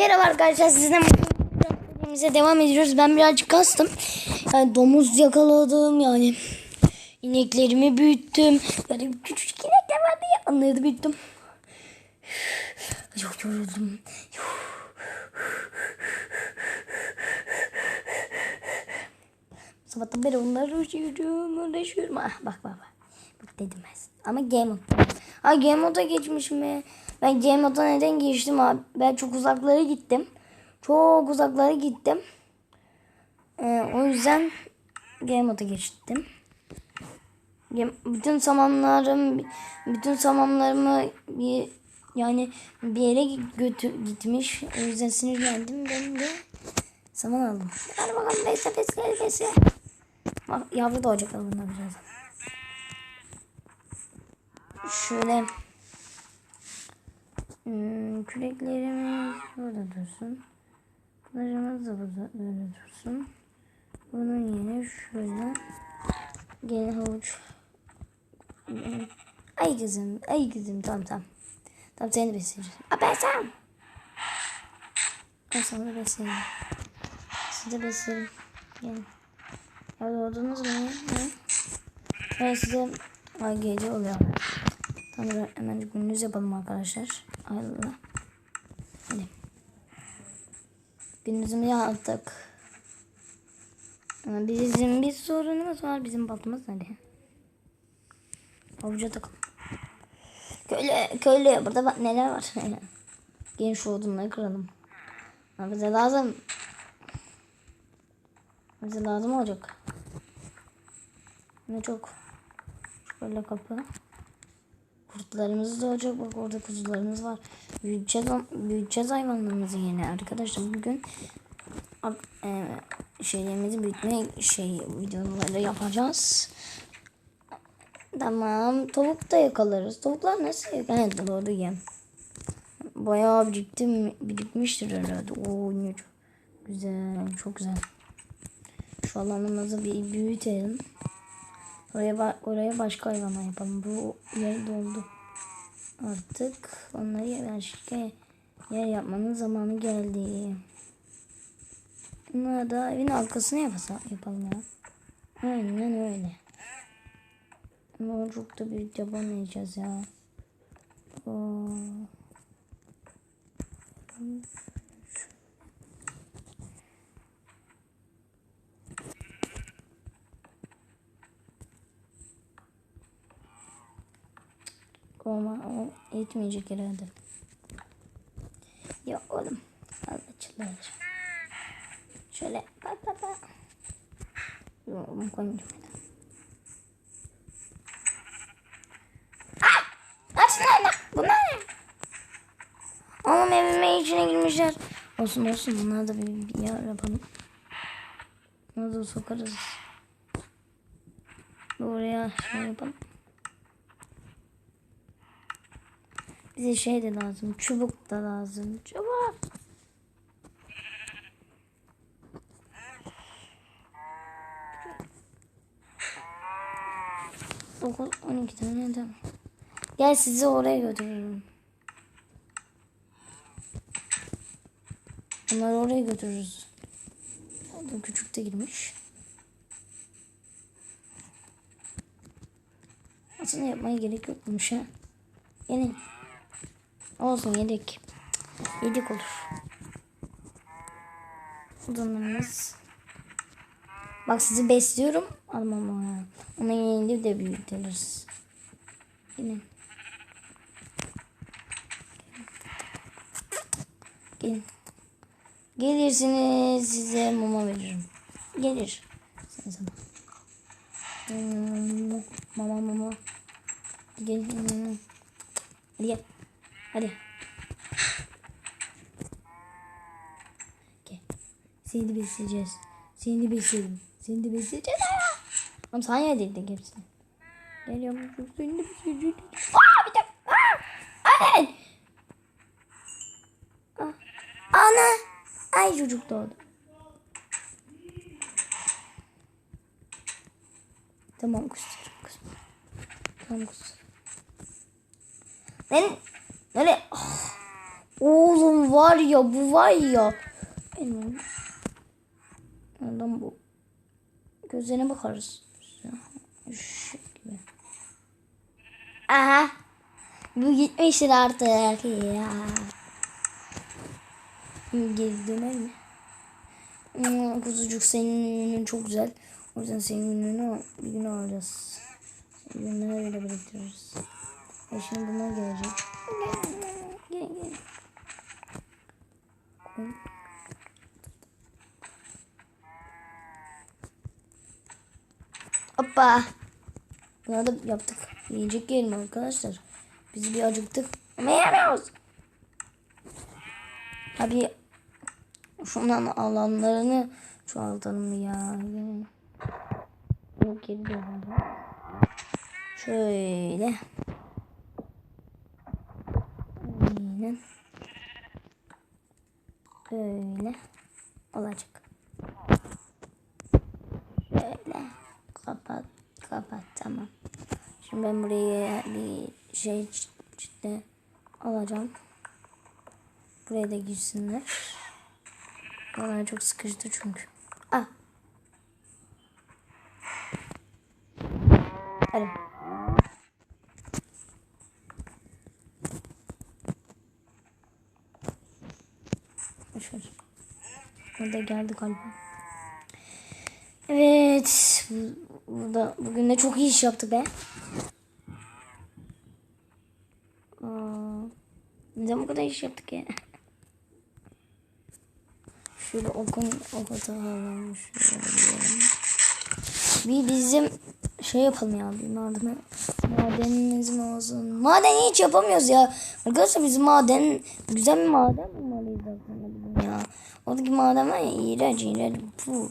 Merhaba arkadaşlar sizden videomuza devam ediyoruz. Ben birazcık kastım. Yani domuz yakaladım yani. İneklerimi büyüttüm. Yani küçük inekler vardı ya onları büyüttüm. Çok yoruldum. Sabahtan beri onları uğraşıyorum, uğraşıyorum. Ah, bak bak bak. Bak dedim ben. Ama game mode. Ha game mode'a geçmiş mi? Ben game neden geçtim abi? Ben çok uzaklara gittim. Çok uzaklara gittim. Ee, o yüzden game geçtim. Bütün samanlarım, bütün samanlarımı bir yani bir yere götür gitmiş. O yüzden sinirlendim. Ben de saman aldım. Hadi bakalım besle besle besle. Bak yavru doğacaklar bunlar birazdan. Şöyle hmm, küreklerimiz burada dursun. Kılıcımız da burada böyle dursun. Bunun yerine şöyle gene havuç. Ay kızım, ay kızım tamam tamam. Tamam seni besleyeceğim. Aa ben sen. Ben sana besleyeyim. Sizi de beslerim. Gelin. Ya doğdunuz mu? Ne? Ben size ay gece oluyor. Tamam hemen gününüz yapalım arkadaşlar. Allah. Hadi. Günümüzü yaptık. Ama bizim bir sorunumuz var. Bizim baltamız nerede? Avuca takalım. Köylü, köylü. Burada bak neler var. Gelin şu odunları kıralım. Ha, bize lazım. Bize lazım olacak. Ne çok. Şöyle kapı. Kurtlarımız da olacak. Bak orada kuzularımız var. Büyüteceğiz, büyüteceğiz hayvanlarımızı yine arkadaşlar. Bugün e, şeylerimizi büyütme şey videoları yapacağız. Tamam. Tavuk da yakalarız. Tavuklar nasıl yakalar? Evet doğru yem. Bayağı biriktim, birikmiştir herhalde. Oo ne çok güzel. Çok güzel. Şu alanımızı bir büyütelim. Oraya, oraya başka hayvanlar yapalım. Bu yer doldu. Artık onları başka yer yapmanın zamanı geldi. Bunları da evin arkasına yapasa, yapalım ya. Aynen öyle. Ama çok da büyük yapamayacağız ya. Oo. Olma, o yetmeyecek herhalde. Ya oğlum. Allah çıldır. Şöyle bak bak bak. Yok onu koymayacağım. Bunlar ne? Oğlum evime içine girmişler. Olsun olsun bunlar da bir, bir yer yapalım. Bunları da sokarız. Buraya şey yapalım. Bize şey de lazım. Çubuk da lazım. Çubuk. Dokuz, on iki tane de. Gel sizi oraya götürürüm. Onları oraya götürürüz. Küçük de girmiş. Aslında yapmaya gerek yokmuş ha. Gelin. Olsun yedik. Yedik olur. Odunlarımız. Bak sizi besliyorum. Almam onu. Ona yeni de büyütürüz. Gelin. Gelin. Gelirsiniz size mama veririm. Gelir. Sen. Hmm, Mama mama. Gel. Hadi gel. Hadi. Gel. Seni de besleyeceğiz. Seni de besleyelim. Seni de besleyeceğiz. Aa! Oğlum sana yedirdik hepsini. Gel yavrucuğum seni de besleyeceğiz. Aa bir dakika. Aa! Ana. Ay çocuk doğdu. Tamam kusur. kusur. Tamam kusur. Ben Nereye? Ah, Oğlum var ya bu var ya. Nereden bu? Gözlerine bakarız. Şu gibi. Aha. Bu gitmiştir artık ya. Döner mi? Hmm, kuzucuk senin ünün çok güzel. O yüzden senin ününü bir gün alacağız. Senin ününü öyle biriktiriyoruz. E şimdi bunlar gelecek. Gelin. Hoppa. Bunu da yaptık. Yiyecek yiyelim arkadaşlar. Biz bir acıktık. Ama yemiyoruz. Abi şundan alanlarını çoğaltalım ya. Yok dönelim. Şöyle. Aynen. Böyle olacak. Şöyle kapat kapat tamam. Şimdi ben buraya bir şey işte alacağım. Buraya da girsinler. Bana çok sıkıştı çünkü. Ah. Hadi. Boşver. Burada geldi galiba. Evet. Bu- Burada bugün de çok iyi iş yaptık be. Aa, neden bu kadar iş yaptık ya? Şöyle okun ok atalım. Şöyle. Bir bizim şey yapalım ya bir maden madenimiz mi olsun? Maden hiç yapamıyoruz ya. Arkadaşlar bizim maden güzel bir maden bulmalıyız aslında bizim ya. Oradaki maden var ya iğrenç iğrenç. Puh.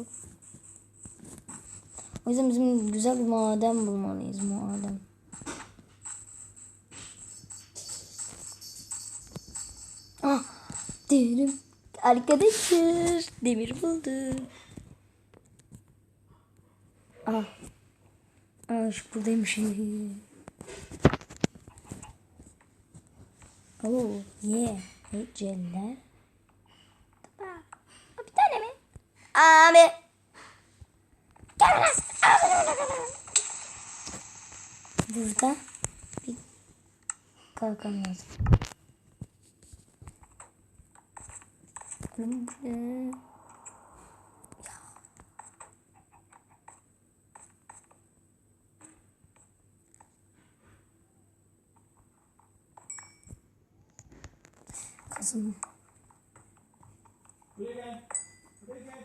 O yüzden bizim güzel bir maden bulmalıyız maden. Ah derim arkadaşlar demir buldum. Ah. Ah şu buradaymış. Oh yeah. Heceller. Bir tane mi? Abi. Gel lan. Burada bir kalkan lazım. Bakalım buraya. Kızım.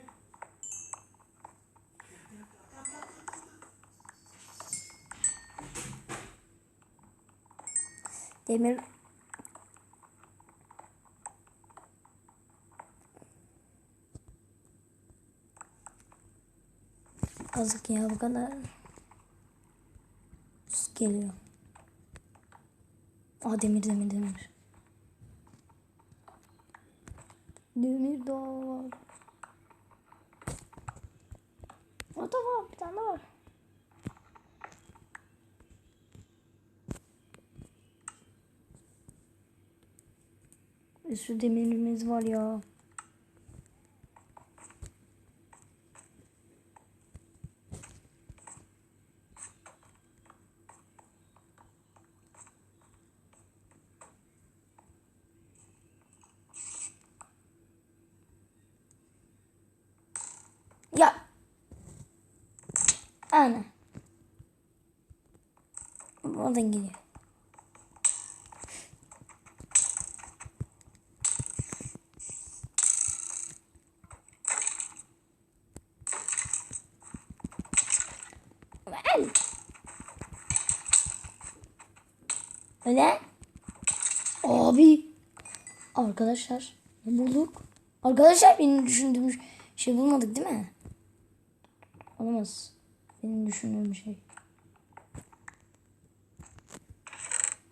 Demir Azık ya bu kadar. Geliyor. Aa demir demir demir. Demir daha var. O da var bir tane var. Bir sürü demirimiz var. Ya. Ana. Oradan geliyor. Gel. Öyle. Abi. Arkadaşlar. Ne bulduk? Arkadaşlar benim düşündüğüm şey bulmadık değil mi? Olamaz. Benim düşündüğüm şey.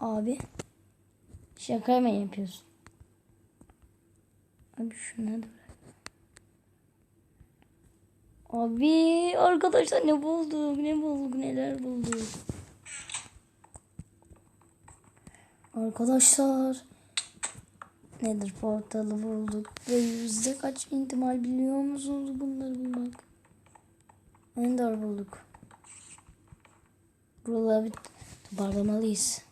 Abi. Şaka mı yapıyorsun? Abi şunları da bırak. Abi arkadaşlar ne bulduk? Ne bulduk? Neler bulduk? Nedir portalı bulduk ve yüzde kaç ihtimal biliyor musunuz bunları bulmak? Ender bulduk. Buraları bir toparlamalıyız.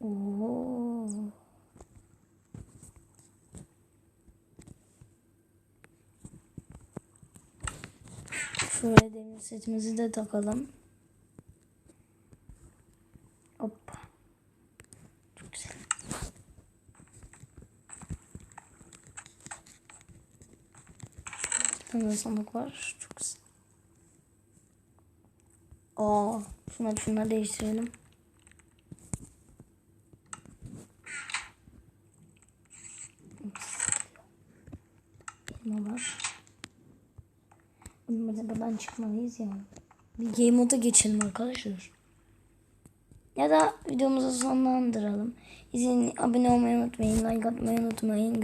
Oo. Şöyle demir setimizi de takalım. Hoppa. Çok güzel. Tane sandık var. Çok güzel. Aa, şuna şuna değiştirelim. Elma var. Buradan çıkmalıyız ya. Bir game moda geçelim arkadaşlar. Ya da videomuzu sonlandıralım. İzin abone olmayı unutmayın. Like atmayı unutmayın.